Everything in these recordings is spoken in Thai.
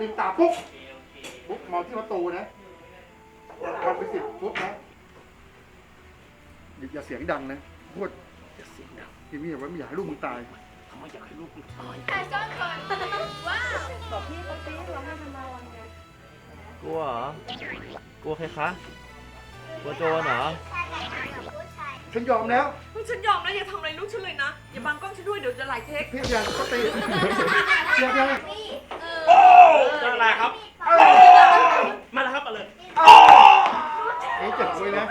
ที่ประตูนะวันไปสิบฟุตนะอย่าเสียงดังนะพูดอย่าเสียงดังพี่มี่บอกว่าไม่อยากให้ลูกมึงตายเขาไม่อยากให้ลูกมึงตายถ่ายซ่อนก่อนว้าวบอกพี่เขาซิเราให้ทำมาวันไงกลัวเหรอกลัวใครคะกลัวโจรเหรอฉันยอมแล้วเฮ้ยฉันยอมแล้วอย่าทำอะไรลูกฉันเลยนะอย่าบังกล้องฉันด้วยเดี๋ยวจะหลายเทคพี่ยังก็ตีเดี๋ยวเดี๋ยวโอ้ อะไรครับมาแล้วครับมาเลยไอ้เจ็บคุยนะ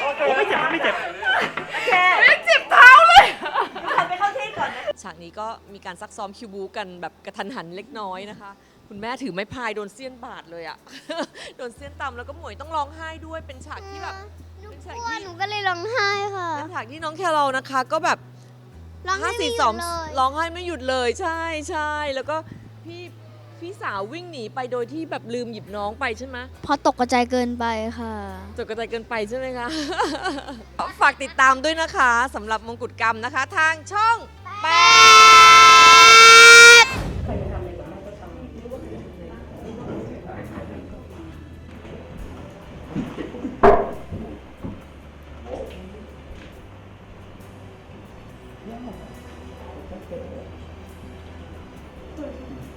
โอ้ไม่เจ็บนะไม่เจ็บแกเจ็บเท้าเลยฉากนี้ก็มีการซักซ้อมคิวบูกันแบบกระทันหันเล็กน้อยนะคะ คุณแม่ถือไม้พายโดนเสี้ยนบาดเลยอะโดนเสี้ยนตำแล้วก็หมวยต้องร้องไห้ด้วยเป็นฉากที่แบบหนูเป็นกฉากลัวที่หนูก็เลยร้องไห้ค่ะเป็นฉากที่น้องแครอลนะคะ ก็แบบร้องไห้ห้าไม่สี่หสยุอดงเลยร้องไห้ไม่หยุดเลยใช่ใช่แล้วก็พี่ พี่สาววิ่งหนีไปโดยที่แบบลืมหยิบน้องไปใช่ไหมพอตกกระจายเกินไปค่ะ จดกระจายเกินไปใช่ไหมคะ ฝากติดตามด้วยนะคะสำหรับมงกุฎกรรมนะคะ ทางช่องแปด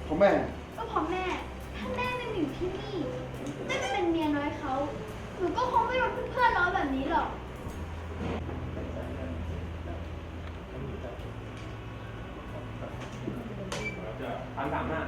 ของแม่ ก็เพราะแม่ ถ้าแม่ไม่มาอยู่ที่นี่แม่ไม่เป็นเมียน้อยเขา หนูก็คงไม่โดนเพื่อนๆล้อแบบนี้หรอกตามสามหน้า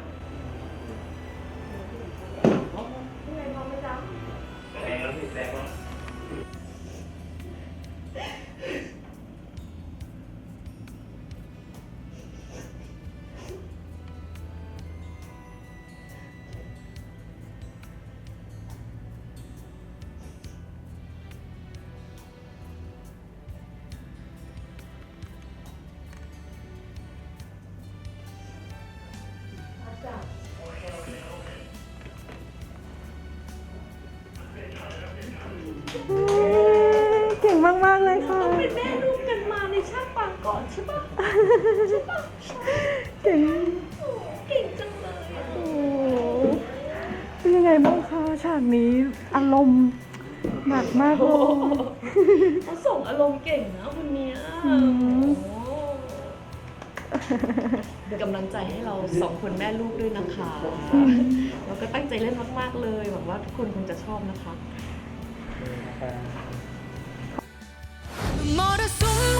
เก่งมาก ๆ เลยค่ะเป็นแม่ลูกกันมาในชาติปางก่อนใช่ปะเก่งเก่งจังเลยอะโอ้เป็นยังไงบ้างคะฉากนี้อารมณ์หนักมากเลย เขาส่งอารมณ์เก่งนะคนเนี้ยอืมโอ้เป็นกำลังใจให้เราสองคนแม่ลูกด้วยนะคะ แล้วก็ตั้งใจเล่นมากๆเลยหวังว่าทุกคนคงจะชอบนะคะ มรสุมร